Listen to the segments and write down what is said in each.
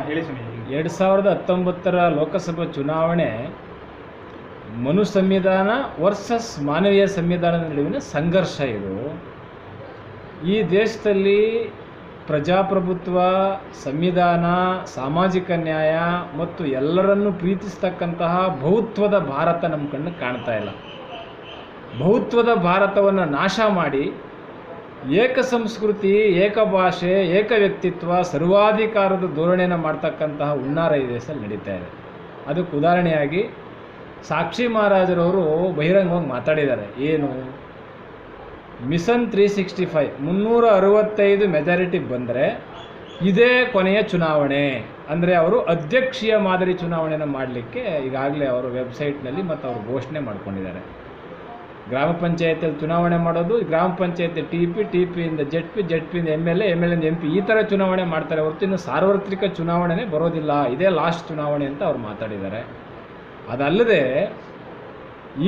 ಹೇಳಿ ಎರಡು ಸಾವಿರದ ಹತ್ತೊಂಬತ್ತರ ಲೋಕಸಭಾ ಚುನಾವಣೆ ಮನು ಸಂವಿಧಾನ ವರ್ಸಸ್ ಮಾನವೀಯ ಸಂವಿಧಾನದ ನಡುವಿನ ಸಂಘರ್ಷ ಇದು. ಈ ದೇಶದಲ್ಲಿ ಪ್ರಜಾಪ್ರಭುತ್ವ, ಸಂವಿಧಾನ, ಸಾಮಾಜಿಕ ನ್ಯಾಯ ಮತ್ತು ಎಲ್ಲರನ್ನೂ ಪ್ರೀತಿಸ್ತಕ್ಕಂತಹ ಬಹುತ್ವದ ಭಾರತ ನಮ್ಮ ಕಣ್ಣು ಕಾಣ್ತಾ ಇಲ್ಲ. ಬಹುತ್ವದ ಭಾರತವನ್ನು ನಾಶ ಮಾಡಿ ಏಕ ಸಂಸ್ಕೃತಿ ಏಕ ಭಾಷೆ ಏಕ ವ್ಯಕ್ತಿತ್ವ ಸರ್ವಾಧಿಕಾರದ ಧೋರಣೆಯನ್ನು ಮಾಡ್ತಕ್ಕಂತಹ ಹುನ್ನಾರ ಈ ದೇಶದಲ್ಲಿ ನಡೀತಾ ಇದೆ. ಅದಕ್ಕೆ ಉದಾಹರಣೆಯಾಗಿ ಸಾಕ್ಷಿ ಮಹಾರಾಜರವರು ಬಹಿರಂಗವಾಗಿ ಮಾತಾಡಿದ್ದಾರೆ. ಏನು? ಮಿಷನ್ ತ್ರೀ ಸಿಕ್ಸ್ಟಿ ಫೈವ್ ಮುನ್ನೂರ ಅರವತ್ತೈದು ಮೆಜಾರಿಟಿ ಬಂದರೆ ಇದೇ ಕೊನೆಯ ಚುನಾವಣೆ. ಅಂದರೆ ಅವರು ಅಧ್ಯಕ್ಷೀಯ ಮಾದರಿ ಚುನಾವಣೆಯನ್ನು ಮಾಡಲಿಕ್ಕೆ ಈಗಾಗಲೇ ಅವರು ವೆಬ್ಸೈಟ್ನಲ್ಲಿ ಮತ್ತು ಅವರು ಘೋಷಣೆ ಮಾಡ್ಕೊಂಡಿದ್ದಾರೆ. ಗ್ರಾಮ ಪಂಚಾಯತಿಯಲ್ಲಿ ಚುನಾವಣೆ ಮಾಡೋದು, ಗ್ರಾಮ ಪಂಚಾಯತಿ ಟಿ ಪಿ ಟಿ ಪಿಯಿಂದ Z P Z ಪಿಯಿಂದ M L A M L M M P ಈ ಥರ ಚುನಾವಣೆ ಮಾಡ್ತಾರೆ. ಹೊರತು ಸಾರ್ವತ್ರಿಕ ಚುನಾವಣೆನೇ ಬರೋದಿಲ್ಲ. ಇದೇ ಲಾಸ್ಟ್ ಚುನಾವಣೆ ಅಂತ ಅವ್ರು ಮಾತಾಡಿದ್ದಾರೆ. ಅದಲ್ಲದೆ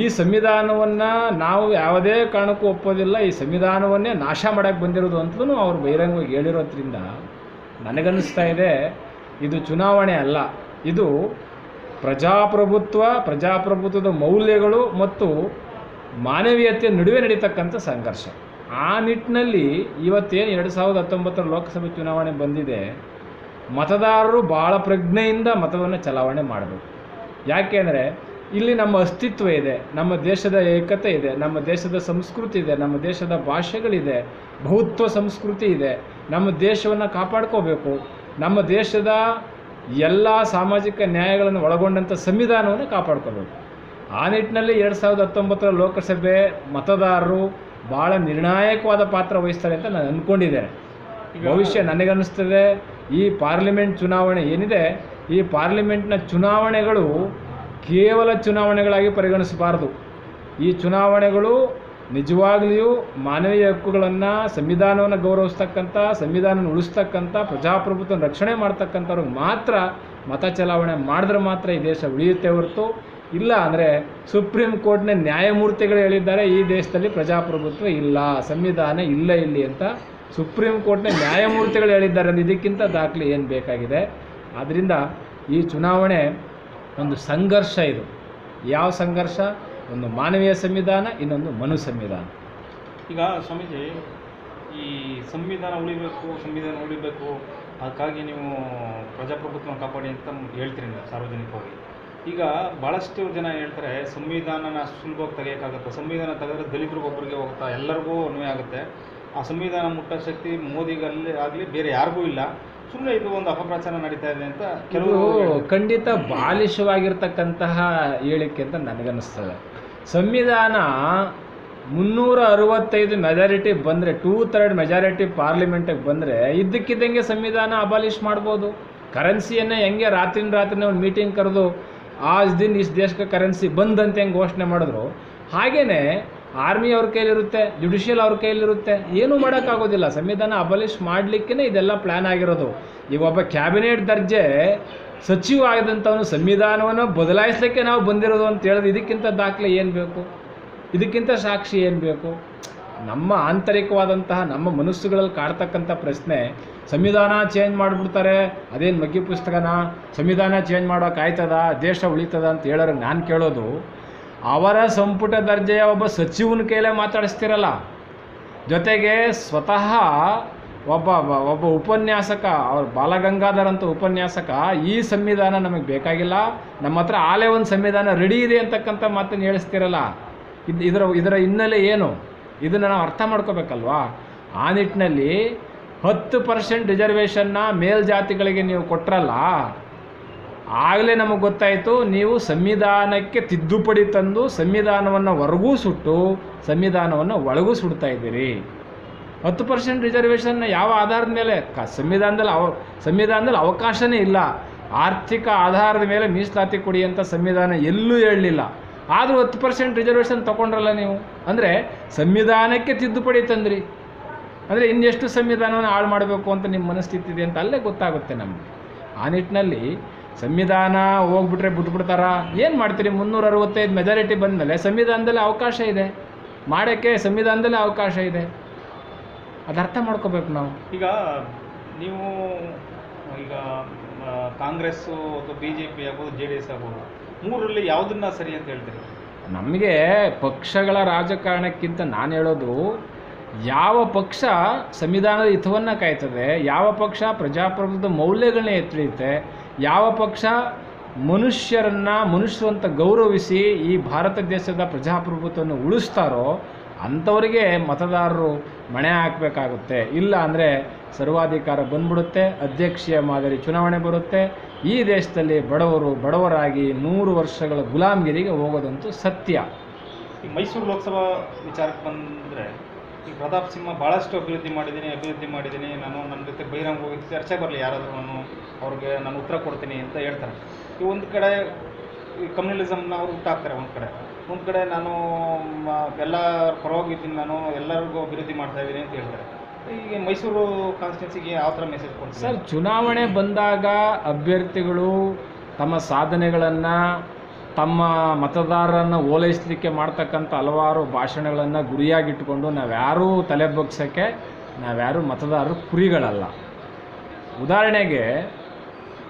ಈ ಸಂವಿಧಾನವನ್ನು ನಾವು ಯಾವುದೇ ಕಾರಣಕ್ಕೂ ಒಪ್ಪೋದಿಲ್ಲ. ಈ ಸಂವಿಧಾನವನ್ನೇ ನಾಶ ಮಾಡೋಕ್ಕೆ ಬಂದಿರೋದು ಅಂತಲೂ ಅವ್ರು ಬಹಿರಂಗವಾಗಿ ಹೇಳಿರೋದ್ರಿಂದ ನನಗನ್ನಿಸ್ತಾ ಇದೆ, ಇದು ಚುನಾವಣೆ ಅಲ್ಲ. ಇದು ಪ್ರಜಾಪ್ರಭುತ್ವ, ಪ್ರಜಾಪ್ರಭುತ್ವದ ಮೌಲ್ಯಗಳು ಮತ್ತು ಮಾನವೀಯತೆ ನಡುವೆ ನಡೀತಕ್ಕಂಥ ಸಂಘರ್ಷ. ಆ ನಿಟ್ಟಿನಲ್ಲಿ ಇವತ್ತೇನು ಎರಡು ಸಾವಿರದ ಹತ್ತೊಂಬತ್ತರ ಲೋಕಸಭೆ ಚುನಾವಣೆ ಬಂದಿದೆ, ಮತದಾರರು ಭಾಳ ಪ್ರಜ್ಞೆಯಿಂದ ಮತವನ್ನು ಚಲಾವಣೆ ಮಾಡಬೇಕು. ಯಾಕೆಂದರೆ ಇಲ್ಲಿ ನಮ್ಮ ಅಸ್ತಿತ್ವ ಇದೆ, ನಮ್ಮ ದೇಶದ ಏಕತೆ ಇದೆ, ನಮ್ಮ ದೇಶದ ಸಂಸ್ಕೃತಿ ಇದೆ, ನಮ್ಮ ದೇಶದ ಭಾಷೆಗಳಿದೆ, ಬಹುತ್ವ ಸಂಸ್ಕೃತಿ ಇದೆ, ನಮ್ಮ ದೇಶವನ್ನು ಕಾಪಾಡ್ಕೋಬೇಕು, ನಮ್ಮ ದೇಶದ ಎಲ್ಲ ಸಾಮಾಜಿಕ ನ್ಯಾಯಗಳನ್ನು ಒಳಗೊಂಡಂಥ ಸಂವಿಧಾನವನ್ನು ಕಾಪಾಡ್ಕೋಬೇಕು. ಆ ನಿಟ್ಟಿನಲ್ಲಿ ಎರಡು ಸಾವಿರದ ಹತ್ತೊಂಬತ್ತರ ಲೋಕಸಭೆ ಮತದಾರರು ಭಾಳ ನಿರ್ಣಾಯಕವಾದ ಪಾತ್ರ ವಹಿಸ್ತಾರೆ ಅಂತ ನಾನು ಅಂದ್ಕೊಂಡಿದ್ದೇನೆ ಭವಿಷ್ಯ ನನಗನ್ನಿಸ್ತದೆ. ಈ ಪಾರ್ಲಿಮೆಂಟ್ ಚುನಾವಣೆ ಏನಿದೆ ಈ ಪಾರ್ಲಿಮೆಂಟ್ನ ಚುನಾವಣೆಗಳು ಕೇವಲ ಚುನಾವಣೆಗಳಾಗಿ ಪರಿಗಣಿಸಬಾರದು. ಈ ಚುನಾವಣೆಗಳು ನಿಜವಾಗ್ಲಿಯೂ ಮಾನವೀಯ ಹಕ್ಕುಗಳನ್ನು ಸಂವಿಧಾನವನ್ನು ಗೌರವಿಸ್ತಕ್ಕಂಥ ಸಂವಿಧಾನ ಉಳಿಸ್ತಕ್ಕಂಥ ಪ್ರಜಾಪ್ರಭುತ್ವ ರಕ್ಷಣೆ ಮಾಡ್ತಕ್ಕಂಥವ್ರಿಗೆ ಮಾತ್ರ ಮತ ಚಲಾವಣೆ ಮಾಡಿದ್ರೆ ಮಾತ್ರ ಈ ದೇಶ ಉಳಿಯುತ್ತೆ ಹೊರತು ಇಲ್ಲ ಅಂದರೆ ಸುಪ್ರೀಂ ಕೋರ್ಟ್ನ ನ್ಯಾಯಮೂರ್ತಿಗಳು ಹೇಳಿದ್ದಾರೆ, ಈ ದೇಶದಲ್ಲಿ ಪ್ರಜಾಪ್ರಭುತ್ವ ಇಲ್ಲ, ಸಂವಿಧಾನ ಇಲ್ಲ ಇಲ್ಲಿ ಅಂತ ಸುಪ್ರೀಂ ಕೋರ್ಟ್ನ ನ್ಯಾಯಮೂರ್ತಿಗಳು ಹೇಳಿದ್ದಾರೆ ಅಂದ್ರೆ ಇದಕ್ಕಿಂತ ದಾಖಲೆ ಏನು ಬೇಕಾಗಿದೆ? ಆದ್ದರಿಂದ ಈ ಚುನಾವಣೆ ಒಂದು ಸಂಘರ್ಷ ಇದು. ಯಾವ ಸಂಘರ್ಷ? ಒಂದು ಮಾನವೀಯ ಸಂವಿಧಾನ, ಇನ್ನೊಂದು ಮನು ಸಂವಿಧಾನ. ಈಗ ಸ್ವಾಮೀಜಿ, ಈ ಸಂವಿಧಾನ ಉಳಿಬೇಕು ಸಂವಿಧಾನ ಉಳಿಬೇಕು, ಅದಕ್ಕಾಗಿ ನೀವು ಪ್ರಜಾಪ್ರಭುತ್ವ ಕಾಪಾಡಿ ಅಂತ ಹೇಳ್ತೀರಿ ನೀವು ಸಾರ್ವಜನಿಕವಾಗಿ. ಈಗ ಭಾಳಷ್ಟು ಜನ ಹೇಳ್ತಾರೆ ಸಂವಿಧಾನನ ಸುಲಭವಾಗಿ ತೆಗೆಯೋಕ್ಕಾಗುತ್ತೆ? ಸಂವಿಧಾನ ತೆಗೆದ್ರೆ ದಲಿತರಿಗೊಬ್ಬರಿಗೆ ಹೋಗ್ತಾ ಎಲ್ಲರಿಗೂ ಅನ್ವಯ ಆಗುತ್ತೆ. ಆ ಸಂವಿಧಾನ ಮುಟ್ಟೋ ಶಕ್ತಿ ಮೋದಿಗಲ್ಲಿ ಆಗಲಿ ಬೇರೆ ಯಾರಿಗೂ ಇಲ್ಲ. ಸುಮ್ಮನೆ ಇದು ಒಂದು ಅಪಪ್ರಚಾರ ನಡೀತಾ ಇದೆ ಅಂತ ಕೆಲವು ಕೆಲವರು ಖಂಡಿತ ಬಾಲಿಶವಾಗಿರ್ತಕ್ಕಂತಹ ಹೇಳಿಕೆ ಅಂತ ನನಗನ್ನಿಸ್ತದೆ. ಸಂವಿಧಾನ ಮುನ್ನೂರ ಅರವತ್ತೈದು ಮೆಜಾರಿಟಿ ಬಂದರೆ ಟೂ ಥರ್ಡ್ ಮೆಜಾರಿಟಿ ಪಾರ್ಲಿಮೆಂಟಿಗೆ ಬಂದರೆ ಇದ್ದಕ್ಕಿದ್ದಂಗೆ ಸಂವಿಧಾನ ಅಬಾಲಿಷ್ ಮಾಡ್ಬೋದು. ಕರೆನ್ಸಿಯನ್ನೇ ಹೆಂಗೆ ರಾತ್ರಿನ ರಾತ್ರಿನೇ ಒಂದು ಮೀಟಿಂಗ್ ಕರೆದು ಆ ದಿನ ಇಷ್ಟು ದೇಶಕ್ಕೆ ಕರೆನ್ಸಿ ಬಂದಂತೆ ಹೆಂಗೆ ಘೋಷಣೆ ಮಾಡಿದ್ರು ಹಾಗೇ ಆರ್ಮಿ ಅವ್ರ ಕೈಲಿರುತ್ತೆ ಜುಡಿಷಿಯಲ್ ಅವ್ರ ಕೈಲಿರುತ್ತೆ, ಏನೂ ಮಾಡೋಕ್ಕಾಗೋದಿಲ್ಲ. ಸಂವಿಧಾನ ಅಬಲಿಷ್ ಮಾಡಲಿಕ್ಕೇ ಇದೆಲ್ಲ ಪ್ಲ್ಯಾನ್ ಆಗಿರೋದು. ಈಗ ಒಬ್ಬ ಕ್ಯಾಬಿನೆಟ್ ದರ್ಜೆ ಸಚಿವ ಆಗಿದಂಥವನು ಸಂವಿಧಾನವನ್ನು ಬದಲಾಯಿಸಲಿಕ್ಕೆ ನಾವು ಬಂದಿರೋದು ಅಂತ ಹೇಳಿದ್ರೆ ಇದಕ್ಕಿಂತ ದಾಖಲೆ ಏನು ಬೇಕು? ಇದಕ್ಕಿಂತ ಸಾಕ್ಷಿ ಏನು ಬೇಕು? ನಮ್ಮ ಆಂತರಿಕವಾದಂತಹ ನಮ್ಮ ಮನಸ್ಸುಗಳಲ್ಲಿ ಕಾಡ್ತಕ್ಕಂಥ ಪ್ರಶ್ನೆ, ಸಂವಿಧಾನ ಚೇಂಜ್ ಮಾಡಿಬಿಡ್ತಾರೆ, ಅದೇನು ಮಗ್ಗಿ ಪುಸ್ತಕನ? ಸಂವಿಧಾನ ಚೇಂಜ್ ಮಾಡೋಕೆ ಆಯ್ತದ? ದೇಶ ಉಳಿತದ ಅಂತ ಹೇಳೋರು ನಾನು ಕೇಳೋದು, ಅವರ ಸಂಪುಟ ದರ್ಜೆಯ ಒಬ್ಬ ಸಚಿವನ ಕೈಲೇ ಮಾತಾಡಿಸ್ತಿರಲ್ಲ. ಜೊತೆಗೆ ಸ್ವತಃ ಒಬ್ಬ ಒಬ್ಬ ಉಪನ್ಯಾಸಕ, ಅವ್ರ ಬಾಲಗಂಗಾಧರ್ ಅಂತ ಉಪನ್ಯಾಸಕ, ಈ ಸಂವಿಧಾನ ನಮಗೆ ಬೇಕಾಗಿಲ್ಲ. ನಮ್ಮ ಹತ್ರ ಆಲೇ ಒಂದು ಸಂವಿಧಾನ ರೆಡಿ ಇದೆ ಅಂತಕ್ಕಂಥ ಮಾತನ್ನು ಹೇಳಿಸ್ತಿರಲ್ಲ. ಇದು, ಇದರ ಇದರ ಹಿನ್ನೆಲೆ ಏನು? ಇದನ್ನು ನಾವು ಅರ್ಥ ಮಾಡ್ಕೋಬೇಕಲ್ವಾ? ಆ ನಿಟ್ಟಿನಲ್ಲಿ ಹತ್ತು ಪರ್ಸೆಂಟ್ ರಿಸರ್ವೇಷನ್ನ ಮೇಲ್ಜಾತಿಗಳಿಗೆ ನೀವು ಕೊಟ್ಟರಲ್ಲ ಆಗಲೇ ನಮಗೆ ಗೊತ್ತಾಯಿತು, ನೀವು ಸಂವಿಧಾನಕ್ಕೆ ತಿದ್ದುಪಡಿ ತಂದು ಸಂವಿಧಾನವನ್ನು ಹೊರಗೂ ಸುಟ್ಟು ಸಂವಿಧಾನವನ್ನು ಒಳಗೂ ಸುಡ್ತಾ ಇದ್ದೀರಿ. ಹತ್ತು ಪರ್ಸೆಂಟ್ ರಿಸರ್ವೇಷನ್ನ ಯಾವ ಆಧಾರದ ಮೇಲೆ? ಕ ಸಂವಿಧಾನದಲ್ಲಿ ಅವ, ಸಂವಿಧಾನದಲ್ಲಿ ಅವಕಾಶನೇ ಇಲ್ಲ. ಆರ್ಥಿಕ ಆಧಾರದ ಮೇಲೆ ಮೀಸಲಾತಿ ಕೊಡಿ ಅಂತ ಸಂವಿಧಾನ ಎಲ್ಲೂ ಹೇಳಲಿಲ್ಲ. ಆದರೂ ಹತ್ತು ಪರ್ಸೆಂಟ್ ರಿಸರ್ವೇಷನ್ ತೊಗೊಂಡ್ರಲ್ಲ ನೀವು. ಅಂದರೆ ಸಂವಿಧಾನಕ್ಕೆ ತಿದ್ದುಪಡಿ ತಂದ್ರಿ. ಅಂದರೆ ಇನ್ನೆಷ್ಟು ಸಂವಿಧಾನವನ್ನು ಹಾಳು ಮಾಡಬೇಕು ಅಂತ ನಿಮ್ಮ ಮನಸ್ಥಿತಿ ಇದೆ ಅಂತ ಅಲ್ಲೇ ಗೊತ್ತಾಗುತ್ತೆ ನಮಗೆ. ಆ ನಿಟ್ಟಿನಲ್ಲಿ ಸಂವಿಧಾನ ಹೋಗ್ಬಿಟ್ರೆ ಬಿಟ್ಬಿಡ್ತಾರ? ಏನು ಮಾಡ್ತೀರಿ? ಮುನ್ನೂರ ಅರವತ್ತೈದು ಮೆಜಾರಿಟಿ ಬಂದಮೇಲೆ ಸಂವಿಧಾನದಲ್ಲಿ ಅವಕಾಶ ಇದೆ. ಮಾಡೋಕ್ಕೆ ಸಂವಿಧಾನದಲ್ಲಿ ಅವಕಾಶ ಇದೆ. ಅದು ಅರ್ಥ ಮಾಡ್ಕೋಬೇಕು ನಾವು. ಈಗ ನೀವು, ಈಗ ಕಾಂಗ್ರೆಸ್ಸು ಅಥವಾ ಬಿ ಜೆ ಪಿ ಆಗ್ಬೋದು ಜೆ ಡಿ ಎಸ್ ಆಗ್ಬೋದು ಮೂರರಲ್ಲಿ ಯಾವುದನ್ನ ಸರಿ ಅಂತ ಹೇಳ್ತೀರಿ? ನಮಗೆ ಪಕ್ಷಗಳ ರಾಜಕಾರಣಕ್ಕಿಂತ ನಾನು ಹೇಳೋದು ಯಾವ ಪಕ್ಷ ಸಂವಿಧಾನದ ಹಿತವನ್ನು ಕಾಯ್ತದೆ, ಯಾವ ಪಕ್ಷ ಪ್ರಜಾಪ್ರಭುತ್ವದ ಮೌಲ್ಯಗಳನ್ನ ಎತ್ತಿಳಿಯುತ್ತೆ, ಯಾವ ಪಕ್ಷ ಮನುಷ್ಯರನ್ನು ಮನುಷ್ಯರಂತ ಗೌರವಿಸಿ ಈ ಭಾರತ ದೇಶದ ಪ್ರಜಾಪ್ರಭುತ್ವವನ್ನು ಉಳಿಸ್ತಾರೋ ಅಂಥವರಿಗೆ ಮತದಾರರು ಮಣೆ ಹಾಕಬೇಕಾಗುತ್ತೆ. ಇಲ್ಲ ಅಂದರೆ ಸರ್ವಾಧಿಕಾರ ಬಂದ್ಬಿಡುತ್ತೆ, ಅಧ್ಯಕ್ಷೀಯ ಮಾದರಿ ಚುನಾವಣೆ ಬರುತ್ತೆ. ಈ ದೇಶದಲ್ಲಿ ಬಡವರು ಬಡವರಾಗಿ ನೂರು ವರ್ಷಗಳ ಗುಲಾಮಗಿರಿಗೆ ಹೋಗೋದಂತೂ ಸತ್ಯ. ಈ ಮೈಸೂರು ಲೋಕಸಭಾ ವಿಚಾರಕ್ಕೆ ಬಂದರೆ, ಈ ಪ್ರತಾಪ್ ಸಿಂಹ ಭಾಳಷ್ಟು ಅಭಿವೃದ್ಧಿ ಮಾಡಿದ್ದೀನಿ ಅಭಿವೃದ್ಧಿ ಮಾಡಿದ್ದೀನಿ, ನಾನು ನನ್ನ ಜೊತೆ ಬಹಿರಂಗ ಹೋಗಿ ಚರ್ಚೆ ಬರಲಿ, ಯಾರಾದರೂ ನಾನು ಅವ್ರಿಗೆ ನಾನು ಉತ್ತರ ಕೊಡ್ತೀನಿ ಅಂತ ಹೇಳ್ತಾರೆ. ಈ ಒಂದು ಕಡೆ ಈ ಕಮ್ಯುನಲಿಸಮ್ನ ಅವರು ಹುಟ್ಟಾಕ್ತಾರೆ ಒಂದು ಕಡೆ. ಒಂದು ಕಡೆ ನಾನು ಎಲ್ಲ ಪರವಾಗಿದ್ದೀನಿ ನಾನು, ಎಲ್ಲರಿಗೂ ಅಭಿವೃದ್ಧಿ ಮಾಡ್ತಾ ಇದ್ದೀನಿ ಅಂತ ಹೇಳ್ತಾರೆ. ಈಗ ಮೈಸೂರು ಕಾನ್ಸ್ಟಿಟ್ಯೂನ್ಸಿಗೆ ಯಾವ ಥರ ಮೆಸೇಜ್ ಕೊಡ್ತಾರೆ? ಸರ್, ಚುನಾವಣೆ ಬಂದಾಗ ಅಭ್ಯರ್ಥಿಗಳು ತಮ್ಮ ಸಾಧನೆಗಳನ್ನು, ತಮ್ಮ ಮತದಾರರನ್ನು ಓಲೈಸಲಿಕ್ಕೆ ಮಾಡ್ತಕ್ಕಂಥ ಹಲವಾರು ಭಾಷಣಗಳನ್ನು ಗುರಿಯಾಗಿಟ್ಟುಕೊಂಡು ನಾವ್ಯಾರೂ ತಲೆ ಬಗ್ಸೋಕ್ಕೆ ಯಾರು ಮತದಾರರು ಕುರಿಗಳಲ್ಲ. ಉದಾಹರಣೆಗೆ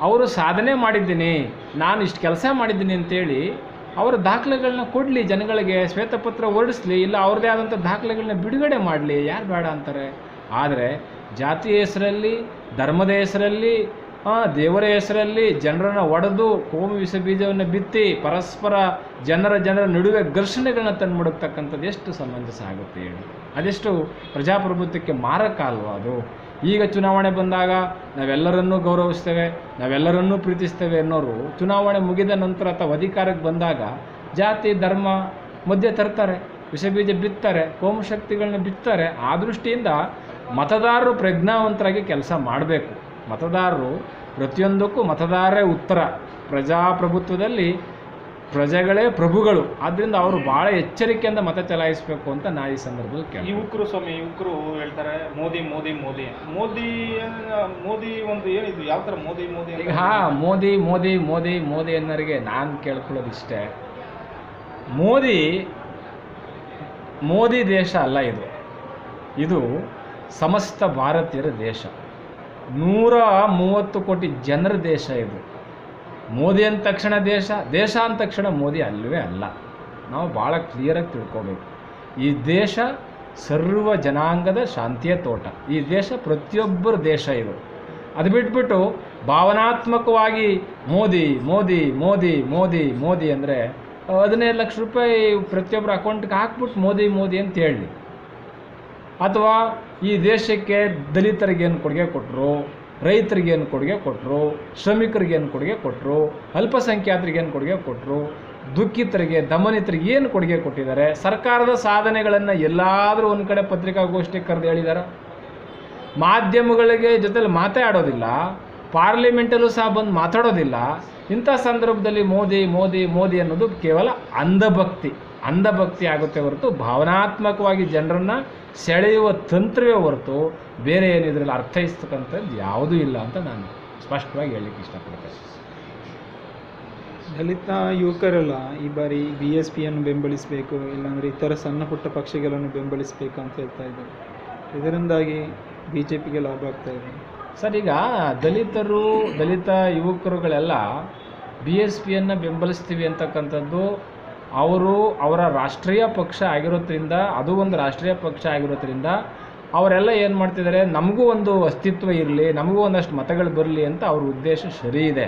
ಅವರು ಸಾಧನೆ ಮಾಡಿದ್ದೀನಿ, ನಾನು ಇಷ್ಟು ಕೆಲಸ ಮಾಡಿದ್ದೀನಿ ಅಂತೇಳಿ ಅವರ ದಾಖಲೆಗಳನ್ನ ಕೊಡಲಿ, ಜನಗಳಿಗೆ ಶ್ವೇತಪತ್ರ ಹೊರಡಿಸ್ಲಿ, ಇಲ್ಲ ಅವ್ರದ್ದೇ ಆದಂಥ ದಾಖಲೆಗಳನ್ನ ಬಿಡುಗಡೆ ಮಾಡಲಿ, ಯಾರು ಬೇಡ ಅಂತಾರೆ. ಆದರೆ ಜಾತಿಯ ಹೆಸರಲ್ಲಿ, ಧರ್ಮದ ಹೆಸರಲ್ಲಿ ಆ, ದೇವರ ಹೆಸರಲ್ಲಿ ಜನರನ್ನು ಒಡೆದು ಕೋಮು ವಿಷ ಬೀಜವನ್ನು ಬಿತ್ತಿ ಪರಸ್ಪರ ಜನರ ಜನರ ನಡುವೆ ಘರ್ಷಣೆಗಳನ್ನ ತಂದುಬಿಡತಕ್ಕಂಥದ್ದು ಎಷ್ಟು ಸಮಂಜಸ ಆಗುತ್ತೆ ಹೇಳಿ. ಅದೆಷ್ಟು ಪ್ರಜಾಪ್ರಭುತ್ವಕ್ಕೆ ಮಾರಕ ಅಲ್ವಾ ಅದು? ಈಗ ಚುನಾವಣೆ ಬಂದಾಗ ನಾವೆಲ್ಲರನ್ನೂ ಗೌರವಿಸ್ತೇವೆ ನಾವೆಲ್ಲರನ್ನೂ ಪ್ರೀತಿಸ್ತೇವೆ ಅನ್ನೋರು ಚುನಾವಣೆ ಮುಗಿದ ನಂತರ ಅಥವಾ ಅಧಿಕಾರಕ್ಕೆ ಬಂದಾಗ ಜಾತಿ ಧರ್ಮ ಮಧ್ಯೆ ತರ್ತಾರೆ ವಿಷಬೀಜ ಬಿತ್ತಾರೆ ಕೋಮು ಶಕ್ತಿಗಳನ್ನ ಬಿತ್ತಾರೆ ಆ ದೃಷ್ಟಿಯಿಂದ ಮತದಾರರು ಪ್ರಜ್ಞಾವಂತರಾಗಿ ಕೆಲಸ ಮಾಡಬೇಕು. ಮತದಾರರು ಪ್ರತಿಯೊಂದಕ್ಕೂ ಮತದಾರರೇ ಉತ್ತರ. ಪ್ರಜಾಪ್ರಭುತ್ವದಲ್ಲಿ ಪ್ರಜೆಗಳೇ ಪ್ರಭುಗಳು. ಆದ್ದರಿಂದ ಅವರು ಭಾಳ ಎಚ್ಚರಿಕೆಯಿಂದ ಮತ ಚಲಾಯಿಸಬೇಕು ಅಂತ ನಾ ಈ ಸಂದರ್ಭದಲ್ಲಿ ಕೇಳಿ ಯುವಕರು ಸ್ವಾಮಿ ಯುವಕರು ಹೇಳ್ತಾರೆ ಮೋದಿ ಮೋದಿ ಮೋದಿ. ಮೋದಿ ಮೋದಿ ಒಂದು ಏನಿದು ಯಾವ ಥರ ಮೋದಿ ಮೋದಿ ಈಗ ಹಾ ಮೋದಿ ಮೋದಿ ಮೋದಿ ಮೋದಿ ಅನ್ನೋರಿಗೆ ನಾನು ಕೇಳ್ಕೊಳ್ಳೋದು ಇಷ್ಟೇ ಮೋದಿ ಮೋದಿ ದೇಶ ಅಲ್ಲ ಇದು. ಇದು ಸಮಸ್ತ ಭಾರತೀಯರ ದೇಶ. ನೂರ ಮೂವತ್ತು ಕೋಟಿ ಜನರ ದೇಶ ಇದು. ಮೋದಿ ಅಂದ ತಕ್ಷಣ ದೇಶ ದೇಶ ಅಂದ ತಕ್ಷಣ ಮೋದಿ ಅಲ್ಲವೇ ಅಲ್ಲ. ನಾವು ಭಾಳ ಕ್ಲಿಯರಾಗಿ ತಿಳ್ಕೊಬೇಕು. ಈ ದೇಶ ಸರ್ವ ಜನಾಂಗದ ಶಾಂತಿಯ ತೋಟ. ಈ ದೇಶ ಪ್ರತಿಯೊಬ್ಬರ ದೇಶ ಇದು. ಅದು ಬಿಟ್ಬಿಟ್ಟು ಭಾವನಾತ್ಮಕವಾಗಿ ಮೋದಿ ಮೋದಿ ಮೋದಿ ಮೋದಿ ಮೋದಿ ಅಂದರೆ ಹದಿನೈದು ಲಕ್ಷ ರೂಪಾಯಿ ಪ್ರತಿಯೊಬ್ಬರ ಅಕೌಂಟ್ಗೆ ಹಾಕ್ಬಿಟ್ಟು ಮೋದಿ ಮೋದಿ ಅಂತ ಹೇಳಿ. ಅಥವಾ ಈ ದೇಶಕ್ಕೆ ದಲಿತರಿಗೇನು ಕೊಡುಗೆ ಕೊಟ್ಟರು ರೈತರಿಗೇನು ಕೊಡುಗೆ ಕೊಟ್ಟರು ಶ್ರಮಿಕರಿಗೇನು ಕೊಡುಗೆ ಕೊಟ್ಟರು ಅಲ್ಪಸಂಖ್ಯಾತರಿಗೇನು ಕೊಡುಗೆ ಕೊಟ್ಟರು ದುಃಖಿತರಿಗೆ, ದಮನಿತರಿಗೆ ಏನು ಕೊಡುಗೆ ಕೊಟ್ಟಿದ್ದಾರೆ, ಸರ್ಕಾರದ ಸಾಧನೆಗಳನ್ನು ಎಲ್ಲಾದರೂ ಒಂದು ಕಡೆ ಪತ್ರಿಕಾಗೋಷ್ಠಿ ಕರೆದು ಹೇಳಿದ್ದಾರೆ ಮಾಧ್ಯಮಗಳಿಗೆ ಜೊತೆಲಿ ಮಾತಾಡೋದಿಲ್ಲ ಪಾರ್ಲಿಮೆಂಟಲ್ಲೂ ಸಹ ಬಂದು ಮಾತಾಡೋದಿಲ್ಲ. ಇಂಥ ಸಂದರ್ಭದಲ್ಲಿ ಮೋದಿ ಮೋದಿ ಮೋದಿ ಅನ್ನೋದು ಕೇವಲ ಅಂಧಭಕ್ತಿ. ಅಂಧಭಕ್ತಿ ಆಗುತ್ತೆ ಹೊರತು ಭಾವನಾತ್ಮಕವಾಗಿ ಜನರನ್ನು ಸೆಳೆಯುವ ತಂತ್ರವೇ ಹೊರತು ಬೇರೆ ಏನು ಇದರಲ್ಲಿ ಅರ್ಥೈಸ್ತಕ್ಕಂಥದ್ದು ಯಾವುದೂ ಇಲ್ಲ ಅಂತ ನಾನು ಸ್ಪಷ್ಟವಾಗಿ ಹೇಳಲಿಕ್ಕೆ ಇಷ್ಟಪಡ್ತೇನೆ. ದಲಿತ ಯುವಕರೆಲ್ಲ ಈ ಬಾರಿ ಬಿ ಎಸ್ ಪಿಯನ್ನು ಬೆಂಬಲಿಸಬೇಕು ಇಲ್ಲಾಂದರೆ ಇತರ ಸಣ್ಣ ಪುಟ್ಟ ಪಕ್ಷಗಳನ್ನು ಬೆಂಬಲಿಸಬೇಕು ಅಂತ ಹೇಳ್ತಾ ಇದ್ದಾರೆ. ಇದರಿಂದಾಗಿ ಬಿ ಜೆ ಪಿಗೆ ಲಾಭ ಆಗ್ತಾ ಇದೆ. ಸರ್ ಈಗ ದಲಿತರು ದಲಿತ ಯುವಕರುಗಳೆಲ್ಲ ಬಿ ಎಸ್ ಪಿಯನ್ನು ಬೆಂಬಲಿಸ್ತೀವಿ ಅಂತಕ್ಕಂಥದ್ದು ಅವರು ಅವರ ರಾಷ್ಟ್ರೀಯ ಪಕ್ಷ ಆಗಿರೋದ್ರಿಂದ, ಅದು ಒಂದು ರಾಷ್ಟ್ರೀಯ ಪಕ್ಷ ಆಗಿರೋದ್ರಿಂದ ಅವರೆಲ್ಲ ಏನು ಮಾಡ್ತಿದ್ದಾರೆ, ನಮಗೂ ಒಂದು ಅಸ್ತಿತ್ವ ಇರಲಿ, ನಮಗೂ ಒಂದಷ್ಟು ಮತಗಳು ಬರಲಿ ಅಂತ ಅವ್ರ ಉದ್ದೇಶ ಸರಿ ಇದೆ.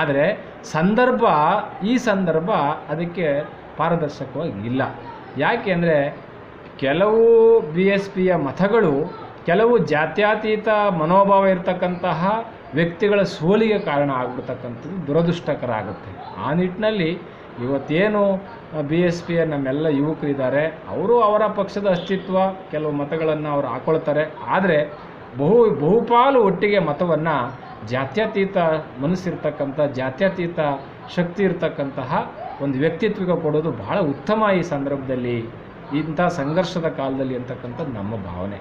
ಆದರೆ ಸಂದರ್ಭ, ಈ ಸಂದರ್ಭ ಅದಕ್ಕೆ ಪಾರದರ್ಶಕವಾಗಿ ಇಲ್ಲ. ಯಾಕೆ ಅಂದರೆ ಕೆಲವು ಬಿ ಎಸ್ ಪಿಯ ಮತಗಳು ಕೆಲವು ಜಾತ್ಯತೀತ ಮನೋಭಾವ ಇರತಕ್ಕಂತಹ ವ್ಯಕ್ತಿಗಳ ಸೋಲಿಗೆ ಕಾರಣ ಆಗ್ಬಿಡ್ತಕ್ಕಂಥದ್ದು ದುರದೃಷ್ಟಕರ ಆಗುತ್ತೆ. ಆ ನಿಟ್ಟಿನಲ್ಲಿ ಇವತ್ತೇನು ಬಿ ಎಸ್ ಪಿಯ ನಮ್ಮೆಲ್ಲ ಯುವಕರಿದ್ದಾರೆ, ಅವರು ಅವರ ಪಕ್ಷದ ಅಸ್ತಿತ್ವ, ಕೆಲವು ಮತಗಳನ್ನು ಅವರು ಹಾಕೊಳ್ತಾರೆ. ಆದರೆ ಬಹು, ಬಹುಪಾಲು ಒಟ್ಟಿಗೆ ಮತವನ್ನು ಜಾತ್ಯತೀತ ಮನಸ್ಸಿರ್ತಕ್ಕಂಥ, ಜಾತ್ಯತೀತ ಶಕ್ತಿ ಇರತಕ್ಕಂತಹ ಒಂದು ವ್ಯಕ್ತಿತ್ವಕ್ಕೆ ಕೊಡೋದು ಬಹಳ ಉತ್ತಮ ಈ ಸಂದರ್ಭದಲ್ಲಿ ಇಂಥ ಸಂಘರ್ಷದ ಕಾಲದಲ್ಲಿ ಅಂತಕ್ಕಂಥದ್ದು ನಮ್ಮ ಭಾವನೆ.